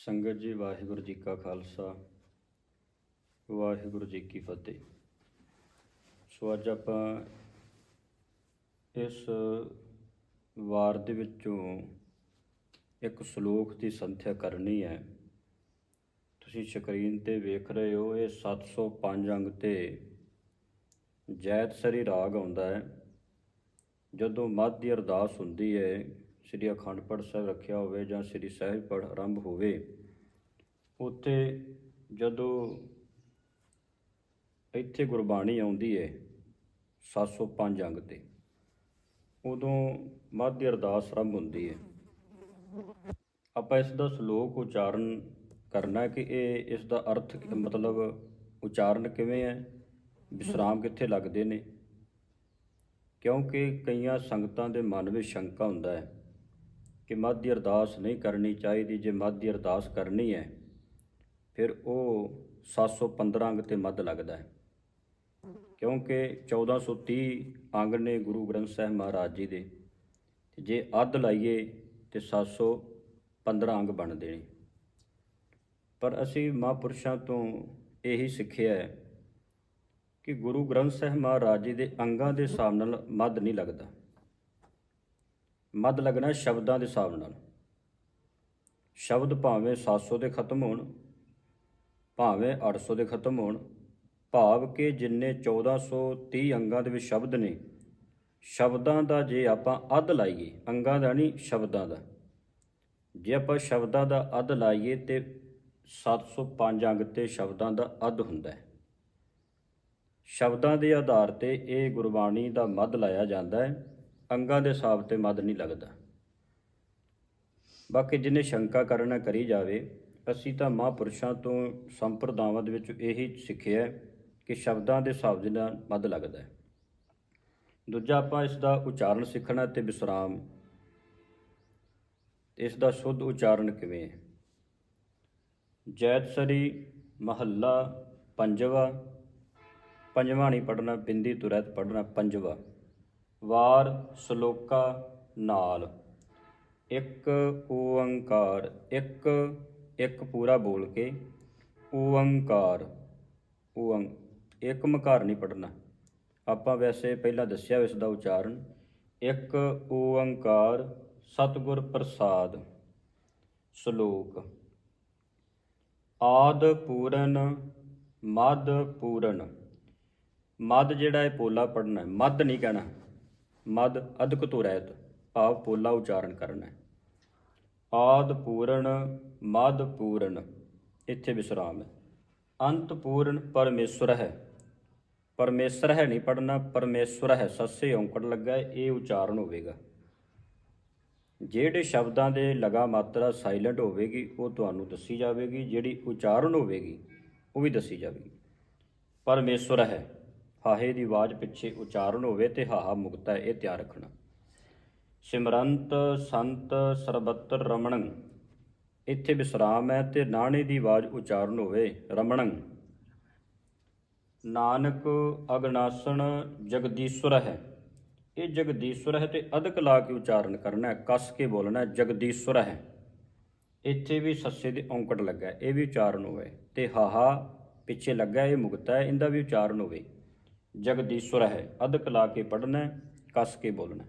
ਸੰਗਤ ਜੀ, ਵਾਹਿਗੁਰੂ ਜੀ ਕਾ ਖਾਲਸਾ, ਵਾਹਿਗੁਰੂ ਜੀ ਕੀ ਫਤਿਹ। ਸੋ ਅੱਜ ਆਪਾਂ ਇਸ ਵਾਰ ਦੇ ਵਿੱਚੋਂ ਇੱਕ ਸ਼ਲੋਕ ਦੀ ਸੰਥਿਆ ਕਰਨੀ ਹੈ। ਤੁਸੀਂ ਸਕਰੀਨ ਤੇ ਵੇਖ ਰਹੇ ਹੋ, ਇਹ 705 ਅੰਗ ਤੇ ਜੈਤ ਸਰੀ ਰਾਗ ਆਉਂਦਾ ਹੈ। ਜਦੋਂ ਮੱਧ ਦੀ ਅਰਦਾਸ ਹੁੰਦੀ ਹੈ ਸ੍ਰੀ ਅਖੰਡ ਪਾਠ ਸਾਹਿਬ ਰੱਖਿਆ ਹੋਵੇ ਜਾਂ ਸ੍ਰੀ ਸਾਹਿਬ ਪਾਠ ਆਰੰਭ ਹੋਵੇ, ਉੱਥੇ ਜਦੋਂ ਇੱਥੇ ਗੁਰਬਾਣੀ ਆਉਂਦੀ ਹੈ 705 ਅੰਗ ਤੇ, ਉਦੋਂ ਮੱਧ ਦੀ ਅਰਦਾਸ ਆਰੰਭ ਹੁੰਦੀ ਹੈ ਆਪਾਂ ਇਸ ਦਾ ਸ਼ਲੋਕ ਉਚਾਰਨ ਕਰਨਾ ਕਿ ਇਹ ਇਸ ਦਾ ਅਰਥ ਮਤਲਬ ਉਚਾਰਨ ਕਿਵੇਂ ਹੈ, ਵਿਸਰਾਮ ਕਿੱਥੇ ਲੱਗਦੇ ਨੇ? ਕਿਉਂਕਿ ਕਈਆਂ ਸੰਗਤਾਂ ਦੇ ਮਨ ਵਿੱਚ ਸ਼ੰਕਾ ਹੁੰਦਾ ਹੈ। ਕਿ ਮੱਧ ਦੀ ਅਰਦਾਸ ਨਹੀਂ ਕਰਨੀ ਚਾਹੀਦੀ, ਜੇ ਮੱਧ ਦੀ ਅਰਦਾਸ ਕਰਨੀ ਹੈ, ਫਿਰ ਉਹ 715 ਅੰਗ ਤੇ ਮੱਧ ਲੱਗਦਾ ਹੈ। ਕਿਉਂਕਿ 1430 ਅੰਗ ਨੇ ਗੁਰੂ ਗ੍ਰੰਥ ਸਾਹਿਬ ਮਹਾਰਾਜ ਜੀ ਦੇ। ਤੇ ਜੇ ਅੱਧ ਲਾਈਏ ਤੇ 715 ਅੰਗ ਬਣਦੇ ਨੇ ਪਰ ਅਸੀਂ ਮਹਾਂਪੁਰਸ਼ਾਂ ਤੋਂ ਇਹੀ ਸਿੱਖਿਆ ਹੈ ਕਿ ਗੁਰੂ ਗ੍ਰੰਥ ਸਾਹਿਬ ਮਹਾਰਾਜ ਜੀ ਦੇ ਅੰਗਾਂ ਦੇ ਹਿਸਾਬ ਨਾਲ ਮੱਧ ਨਹੀਂ ਲੱਗਦਾ। ਮੱਧ ਲੱਗਣਾ ਸ਼ਬਦਾਂ ਦੇ ਹਿਸਾਬ ਨਾਲ। ਸ਼ਬਦ ਭਾਵੇਂ 700 ਦੇ ਖਤਮ ਹੋਣ, ਭਾਵੇਂ 800 ਦੇ ਖਤਮ ਹੋਣ, ਭਾਵ ਕਿ ਜਿੰਨੇ 1430 ਅੰਗਾਂ ਦੇ ਵਿੱਚ ਸ਼ਬਦ ਨੇ, ਸ਼ਬਦਾਂ ਦਾ ਜੇ ਆਪਾਂ ਅੱਧ ਲਾਈਏ, ਅੰਗਾਂ ਦਾ ਨਹੀਂ, ਸ਼ਬਦਾਂ ਦਾ। ਜੇ ਆਪਾਂ ਸ਼ਬਦਾਂ ਦਾ ਅੱਧ ਲਾਈਏ ਤੇ 705 ਅੰਗ ਤੇ ਸ਼ਬਦਾਂ ਦਾ ਅੱਧ ਹੁੰਦਾ ਹੈ। ਸ਼ਬਦਾਂ ਦੇ ਆਧਾਰ ਤੇ ਇਹ ਗੁਰਬਾਣੀ ਦਾ ਮੱਧ ਲਾਇਆ ਜਾਂਦਾ ਹੈ। ਅੰਗਾਂ ਦੇ ਹਿਸਾਬ ਤੇ ਮੱਧ ਨਹੀਂ ਲੱਗਦਾ। ਬਾਕੀ ਜਿਹਨੇ ਸ਼ੰਕਾ ਕਰਨਾ ਕਰੀ ਜਾਵੇ, ਅਸੀਂ ਤਾਂ ਮਹਾਂਪੁਰਸ਼ਾਂ ਤੋਂ ਸੰਪਰਦਾਵਾਂ ਦੇ ਵਿੱਚ ਇਹੀ ਸਿੱਖਿਆ ਕਿ ਸ਼ਬਦਾਂ ਦੇ ਹਿਸਾਬ ਦੇ ਨਾਲ ਮੱਧ ਲੱਗਦਾ ਹੈ। ਦੂਜਾ ਆਪਾਂ ਇਸ ਦਾ ਉਚਾਰਨ ਸਿੱਖਣਾ ਤੇ ਵਿਸਰਾਮ। ਇਸ ਦਾ ਸ਼ੁੱਧ ਉਚਾਰਨ ਕਿਵੇਂ ਹੈ? ਜੈਤਸਰੀ ਮਹੱਲਾ ਪੰਜਵਾ। ਪੰਜਵਾਂ ਨਹੀਂ ਪੜਨਾ ਬਿੰਦੀ ਤੋਂ ਰਹਿਤ ਪੜਨਾ ਪੰਜਵਾ। ਵਾਰ ਸ਼ਲੋਕਾ ਨਾਲ। ਇੱਕ ਓੰਕਾਰ, ਇੱਕ ਇੱਕ ਪੂਰਾ ਬੋਲ ਕੇ ਓੰਕਾਰ। ਓੰ, ਇੱਕ ਮਕਾਰ ਨਹੀਂ ਪੜਨਾ ਆਪਾਂ ਵੈਸੇ ਪਹਿਲਾਂ ਦੱਸਿਆ ਇਸ ਦਾ ਉਚਾਰਨ। ਇੱਕ ਓੰਕਾਰ, ਸਤਿਗੁਰ ਪ੍ਰਸਾਦ। ਸ਼ਲੋਕ। ਆਦ ਪੂਰਨ, ਮਦ ਪੂਰਨ। ਮਦ ਜਿਹੜਾ ਹੈ ਪੋਲਾ ਪੜਨਾ ਹੈ ਮਦ ਨਹੀਂ ਕਹਿਣਾ। ਮਦ ਅਧਿਕ ਤੋਂ ਰਹਿਤ ਭਾਵ ਪੋਲਾ ਉਚਾਰਨ ਕਰਨਾ ਹੈ। ਆਦ ਪੂਰਨ ਮਦ ਪੂਰਨ ਇੱਥੇ ਵਿਸਰਾਮ ਹੈ। ਅੰਤ ਪੂਰਨ ਪਰਮੇਸ਼ਵਰ ਹੈ। ਪਰਮੇਸ਼ਰ ਹੈ ਨਹੀਂ ਪੜਨਾ ਪਰਮੇਸ਼ਵਰ ਹੈ। ਸੱਸੇ ਔਂਕੜ ਲੱਗਾ ਹੈ, ਇਹ ਉਚਾਰਨ ਹੋਵੇਗਾ। ਜਿਹੜੇ ਸ਼ਬਦਾਂ ਦੇ ਲਗਾ ਮਾਤਰਾ ਸਾਇਲੈਂਟ ਹੋਵੇਗੀ ਉਹ ਤੁਹਾਨੂੰ ਦੱਸੀ ਜਾਵੇਗੀ। ਜਿਹੜੀ ਉਚਾਰਨ ਹੋਵੇਗੀ ਉਹ ਵੀ ਦੱਸੀ ਜਾਵੇਗੀ। ਪਰਮੇਸ਼ਵਰ ਹੈ। ਹਾਹੇ ਦੀ ਆਵਾਜ਼ ਪਿੱਛੇ ਉਚਾਰਨ ਹੋਵੇ ਤੇ ਹਾਹਾ ਮੁਕਤਾ ਹੈ, ਇਹ ਧਿਆਨ ਰੱਖਣਾ। ਸਿਮਰੰਤ ਸੰਤ ਸਰਬੱਤਰ ਰਮਣੰ, ਇੱਥੇ ਵਿਸਰਾਮ ਹੈ ਤੇ ਨਾਣੇ ਦੀ ਆਵਾਜ਼ ਉਚਾਰਨ ਹੋਵੇ, ਰਮਣੰ। ਨਾਨਕ ਅਗਨਾਸਣ ਜਗਦੀਸ਼ਵਰ ਹੈ, ਇਹ ਜਗਦੀਸ਼ਵਰ ਹੈ ਤੇ ਅਧਕ ਲਾ ਕੇ ਉਚਾਰਨ ਕਰਨਾ ਕੱਸ ਕੇ ਬੋਲਣਾ ਜਗਦੀਸ਼ਵਰ ਹੈ। ਇੱਥੇ ਵੀ ਸੱਸੇ ਦੇ ਔਂਕੜ ਲੱਗਾ ਇਹ ਵੀ ਉਚਾਰਨ ਹੋਵੇ ਤੇ ਹਾਹਾ ਪਿੱਛੇ ਲੱਗਾ ਇਹ ਮੁਕਤਾ ਹੈ, ਇਹਦਾ ਵੀ ਉਚਾਰਨ ਹੋਵੇ। ਜਗਦੀਸ਼ਵਰ ਹੈ ਅਧਿਕ ਲਾ ਕੇ ਪੜਨਾ ਕੱਸ ਕੇ ਬੋਲਣਾ।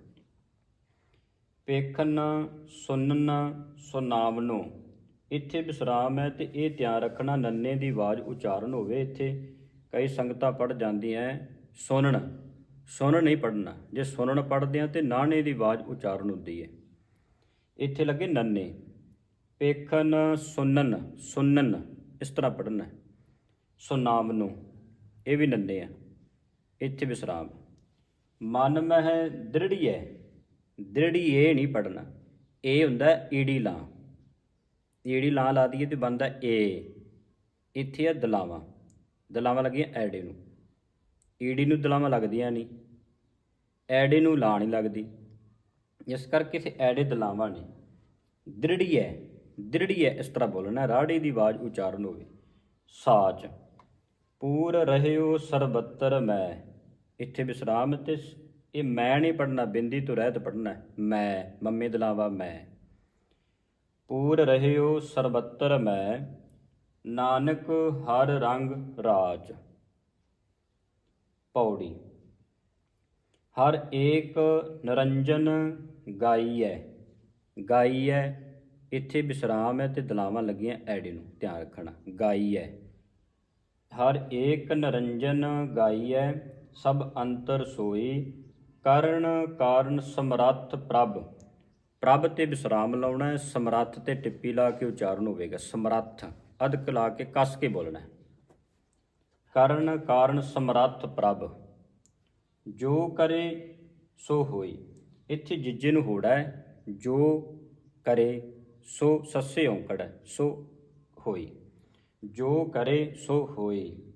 ਪੇਖਨ ਸੁਨਨ ਸੁਨਾਵਨੋ, ਇੱਥੇ ਵਿਸਰਾਮ ਹੈ ਤੇ ਇਹ ਧਿਆਨ ਰੱਖਣਾ ਨੰਨੇ ਦੀ ਆਵਾਜ਼ ਉਚਾਰਨ ਹੋਵੇ ਇੱਥੇ। ਕਈ ਸੰਗਤਾਂ ਪੜ ਜਾਂਦੀਆਂ ਸੁਣਨ ਸੁਣਨ ਨਹੀਂ ਪੜਨਾ ਜੇ ਸੁਣਨ ਪੜਦੇ ਆ ਤੇ ਨਾਣੇ ਦੀ ਆਵਾਜ਼ ਉਚਾਰਨ ਹੁੰਦੀ ਹੈ ਇੱਥੇ ਲੱਗੇ ਨੰਨੇ ਪੇਖਨ ਸੁਨਨ ਸੁਨਨ, ਇਸ ਤਰ੍ਹਾਂ ਪੜਨਾ ਸੁਨਾਵਨੋ, ਇਹ ਵੀ ਨੰਨੇ ਆ। ਇੱਥੇ ਵਿਸਰਾਮ। ਮਨ ਮਹਿ ਦ੍ਰਿੜੀਐ, ਦ੍ਰਿੜੀਏ ਨਹੀਂ ਪੜਨਾ ਇਹ ਹੁੰਦਾ ਈੜੀ ਲਾਂ। ਈੜੀ ਲਾਂ ਲਾ ਦਈਏ ਤੇ ਬਣਦਾ ਏ। ਇੱਥੇ ਆ ਦਲਾਵਾਂ। ਦਲਾਵਾਂ ਲੱਗੀਆਂ ਐੜੇ ਨੂੰ। ਈੜੀ ਨੂੰ ਦਲਾਵਾਂ ਲੱਗਦੀਆਂ ਨਹੀਂ ਐੜੇ ਨੂੰ ਲਾ ਨਹੀਂ ਲੱਗਦੀ। ਇਸ ਕਰਕੇ ਇਥੇ ਐੜੇ ਦਲਾਵਾਂ ਨੇ। ਦ੍ਰਿੜੀਐ ਦ੍ਰਿੜੀਐ ਇਸ ਤਰ੍ਹਾਂ ਬੋਲਣਾ, ਰਾੜੀ ਦੀ ਆਵਾਜ਼ ਉਚਾਰਨ ਹੋਵੇ। ਸਾਚ। ਪੂਰ ਰਹਿਓ ਸਰਬੱਤਰ ਮੈਂ। ਇੱਥੇ ਵਿਸਰਾਮ ਤੇ ਇਹ ਮੈਂ ਨਹੀਂ ਪੜਨਾ ਬਿੰਦੀ ਤੋਂ ਰਹਿਤ ਪੜਨਾ ਮੈਂ, ਮੰਮੇ ਦਲਾਵਾ ਮੈਂ। ਪੂਰ ਰਹਿਓ ਸਰਬੱਤਰ ਮੈਂ, ਨਾਨਕ ਹਰ ਰੰਗ ਰਾਜ। ਪੌੜੀ। ਹਰ ਏਕ ਨਿਰੰਜਨ ਗਾਈਐ। ਗਾਈਐ, ਇੱਥੇ ਵਿਸਰਾਮ ਹੈ ਤੇ ਦਲਾਵਾਂ ਲੱਗੀਆਂ ਐੜੇ ਨੂੰ, ਧਿਆਨ ਰੱਖਣਾ। ਗਾਈਐ। ਹਰ ਏਕ ਨਿਰੰਜਨ ਗਾਈਐ ਸਭ ਅੰਤਰ ਸੋਈ ਕਰਨ ਕਾਰਨ ਸਮਰੱਥ ਪ੍ਰਭ। ਪ੍ਰਭ ਤੇ ਵਿਸਰਾਮ ਲਾਉਣਾ ਹੈ, ਸਮਰੱਥ ਤੇ ਟਿੱਪੀ ਲਾ ਕੇ ਉਚਾਰਨ ਹੋਵੇਗਾ। ਸਮਰੱਥ, ਅਦਕ ਲਾ ਕੇ ਕੱਸ ਕੇ ਬੋਲਣਾ ਹੈ। ਕਰਨ ਕਾਰਨ ਸਮਰੱਥ ਪ੍ਰਭ। ਜੋ ਕਰੇ, ਸੋ ਹੋਈ ਇੱਥੇ ਜਿੱਜੇ ਨੂੰ ਹੋੜਾ ਹੈ, ਜੋ ਕਰੇ, ਸੋ ਸੱਸੇ ਔਂਕੜ ਹੈ, ਸੋ ਹੋਈ ਜੋ ਕਰੇ, ਸੋ ਹੋਈ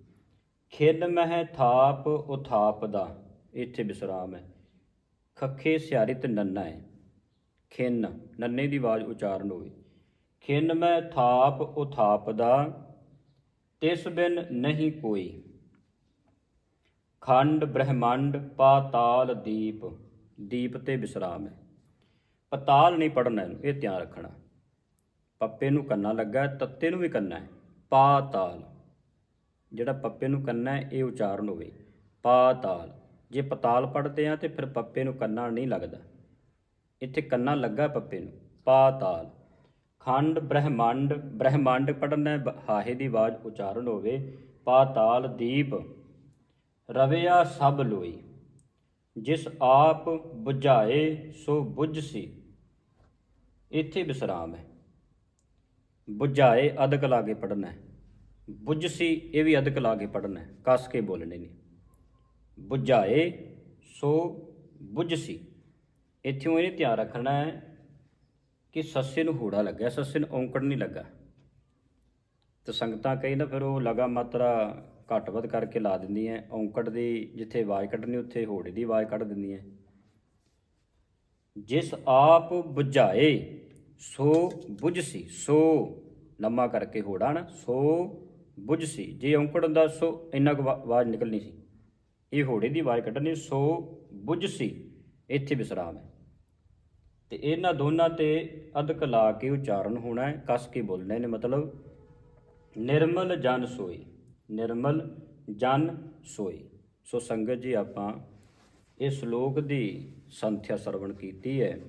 ਖਿੰਨ ਮਹਿ ਥਾਪ ਉਥਾਪ ਦਾ ਇੱਥੇ ਵਿਸਰਾਮ ਹੈ। ਖੱਖੇ ਸਿਆਰਿਤ ਨੰਨਾ ਹੈ। ਖਿੰਨ, ਨੰਨੇ ਦੀ ਆਵਾਜ਼ ਉਚਾਰਨ ਹੋਵੇ। ਖਿੰਨ ਮੈਂ ਥਾਪ ਉਥਾਪ ਦਾ ਤਿਸ ਬਿਨ ਨਹੀਂ ਕੋਈ। ਖੰਡ ਬ੍ਰਹਮੰਡ ਪਾਤਾਲ ਦੀਪ ਦੀਪ ਤੇ ਵਿਸਰਾਮ ਹੈ। ਪਤਾਲ ਨਹੀਂ ਪੜਨਾ ਇਹ ਧਿਆਨ ਰੱਖਣਾ। ਪੱਪੇ ਨੂੰ ਕੰਨਾ ਲੱਗਾ, ਤੱਤੇ ਨੂੰ ਵੀ ਕੰਨਾ ਹੈ। ਪਾਤਾਲ ਜਿਹੜਾ ਪੱਪੇ ਨੂੰ ਕੰਨਾ ਹੈ, ਇਹ ਉਚਾਰਨ ਹੋਵੇ। ਪਾਤਾਲ। ਜੇ ਪਤਾਲ ਪੜਦੇ ਆ ਤੇ ਫਿਰ ਪੱਪੇ ਨੂੰ ਕੰਨਾ ਨਹੀਂ ਲੱਗਦਾ। ਇੱਥੇ ਕੰਨਾ ਲੱਗਾ ਪੱਪੇ ਨੂੰ। ਪਾਤਾਲ। ਖੰਡ ਬ੍ਰਹਿਮੰਡ ਬ੍ਰਹਿਮੰਡ ਪੜਨਾ ਬ- ਹਾਹੇ ਦੀ ਆਵਾਜ਼ ਉਚਾਰਨ ਹੋਵੇ। ਪਾਤਾਲ ਦੀਪ। ਰਵਿਆ ਸਭ ਲੋਈ। ਜਿਸ ਆਪ 부ਝਾਏ ਸੋ ਬੁੱਝ ਸੀ। ਇੱਥੇ ਵਿਸਰਾਮ ਹੈ। 부ਝਾਏ ਅਦਕ ਲਾਗੇ ਕੇ ਪੜਨਾ ਹੈ। ਬੁੱਝ ਸੀ, ਇਹ ਵੀ ਅਦਕ ਲਾ ਕੇ ਪੜਨਾ ਹੈ। ਕੱਸ ਕੇ ਬੋਲਣੇ ਨਹੀਂ ਬੁਝਾਏ, ਸੋ ਬੁੱਝ ਸੀ। ਇੱਥੋਂ ਇਹ ਧਿਆਨ ਰੱਖਣਾ ਹੈ ਕਿ ਸੱਸੇ ਨੂੰ ਹੂੜਾ ਲੱਗਿਆ, ਸੱਸੇ ਨੂੰ ਔਂਕੜ ਨਹੀਂ ਲੱਗਾ। ਤੇ ਸੰਗਤਾਂ ਕਈ ਨਾ ਫਿਰ ਉਹ ਲਗਾ ਮਾਤਰਾ ਘੱਟ ਵੱਧ ਕਰਕੇ ਲਾ ਦਿੰਦੀਆਂ ਔਂਕੜ ਦੀ ਜਿੱਥੇ ਆਵਾਜ਼ ਕੱਢਣੀ, ਉੱਥੇ ਹੋੜੇ ਦੀ ਆਵਾਜ਼ ਕੱਢ ਦਿੰਦੀਆਂ ਜਿਸ ਆਪ ਬੁਝਾਏ, ਸੋ ਬੁਝ ਸੀ। ਸੋ, ਲੰਮਾ ਕਰਕੇ ਹੋੜਾ ਨਾ, ਸੋ ਬੁੱਝ ਸੀ। ਜੇ ਔਂਕੜ ਹੁੰਦਾ ਸੋ ਇੰਨਾ ਕੁ ਆਵਾ- ਆਵਾਜ਼ ਨਿਕਲਣੀ ਸੀ। ਇਹ ਹੋੜੇ ਦੀ ਆਵਾਜ਼ ਕੱਢਣੀ, ਸੋ ਬੁੱਝ ਸੀ, ਇੱਥੇ ਵਿਸਰਾਮ ਹੈ। ਤੇ ਇਹਨਾਂ ਦੋਨਾਂ ਤੇ ਅਦਕ ਲਾ ਕੇ ਉਚਾਰਨ ਹੋਣਾ ਹੈ, ਕਸ ਕੇ ਬੋਲਣੇ ਨੇ ਮਤਲਬ, ਨਿਰਮਲ ਜਨ ਸੋਈ, ਨਿਰਮਲ ਜਨ ਸੋਈ। ਸੋ ਸੰਗਤ ਜੀ, ਆਪਾਂ ਇਸ ਸ਼ਲੋਕ ਦੀ ਸੰਥਿਆ ਸਰਵਣ ਕੀਤੀ ਹੈ,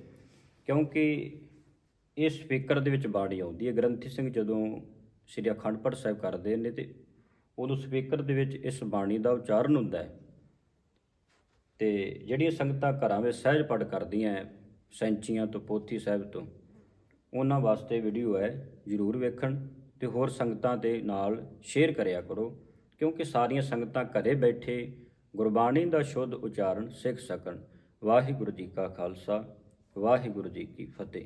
ਕਿਉਂਕਿ ਇਸ ਸਪੀਕਰ ਦੇ ਵਿੱਚ ਬਾਣੀ ਆਉਂਦੀ ਹੈ। ਗ੍ਰੰਥੀ ਸਿੰਘ ਜਦੋਂ ਸ੍ਰੀ ਅਖੰਡ ਪਾਠ ਸਾਹਿਬ ਕਰਦੇ ਨੇ ਤੇ ਉਦੋਂ ਸਪੀਕਰ ਦੇ ਵਿੱਚ ਇਸ ਬਾਣੀ ਦਾ ਉਚਾਰਨ ਹੁੰਦਾ ਹੈ। ਤੇ ਜਿਹੜੀਆਂ ਸੰਗਤਾਂ ਘਰਾਂ ਵਿੱਚ ਸਹਿਜ ਪਾਠ ਕਰਦੀਆਂ ਸੈਂਚੀਆਂ ਤੋਂ, ਪੋਥੀ ਸਾਹਿਬ ਤੋਂ, ਉਹਨਾਂ ਵਾਸਤੇ ਵੀਡੀਓ ਹੈ, ਜਰੂਰ ਵੇਖਣ ਤੇ ਹੋਰ ਸੰਗਤਾਂ ਦੇ ਨਾਲ ਸ਼ੇਅਰ ਕਰਿਆ ਕਰੋ, ਕਿਉਂਕਿ ਸਾਰੀਆਂ ਸੰਗਤਾਂ ਘਰੇ ਬੈਠੇ ਗੁਰਬਾਣੀ ਦਾ ਸ਼ੁੱਧ ਉਚਾਰਨ ਸਿੱਖ ਸਕਣ। ਵਾਹਿਗੁਰੂ ਜੀ ਕਾ ਖਾਲਸਾ, ਵਾਹਿਗੁਰੂ ਜੀ ਕੀ ਫਤਿਹ।